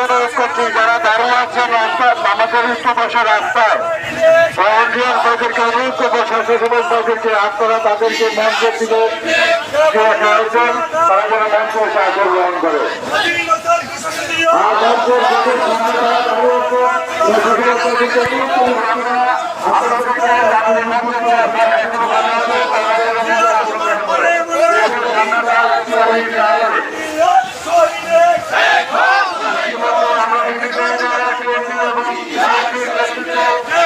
অনুরোধ করছি যারা দাঁড়িয়ে আছেন রাস্তায় আমাদের পাশে রাস্তায় ভলেন্টিয়ার ভাইদেরকে অনুরোধ করব স্বেচ্ছাসেবক ভাইদেরকে আপনারা তাদেরকে মঞ্চের দিকে রয়েছেন তারা যেন মঞ্চে আসন গ্রহণ করে আর মঞ্চের যাদের সামনে তারা দাঁড়িয়ে আছেন, স্বেচ্ছাসেবক ভাইদেরকে অনুরোধ করব, আপনাদেরকে আমাদের মঞ্চে যে আপনারা এখনও দাঁড়িয়ে আছেন, তারা যেন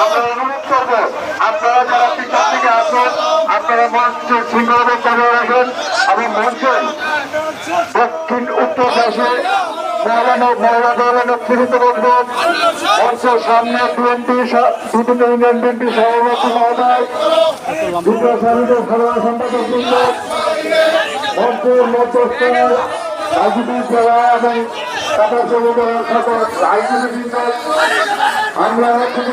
আমরা অনুরোধ করব, আপনারা যারা পিছন থেকে আসেন আপনারা মঞ্চে শৃঙ্খলা করে রাখেন এবং মঞ্চে দক্ষিণ উত্তর পাশে সামনে বিএনপি দুদিন ইউনিয়ন বিএনপি সভাপতি মহোদয়, দুটো সারিদের সাধারণ সম্পাদক মঞ্চের মধ্যস্থানে রাজনীতি জেলা এবং টাটা চৌধুরী সকল রাজনীতি বৃন্দ আমরা আমরা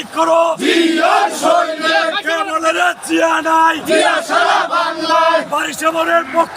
লড়াই করো। নাই বারিশ পক্ষ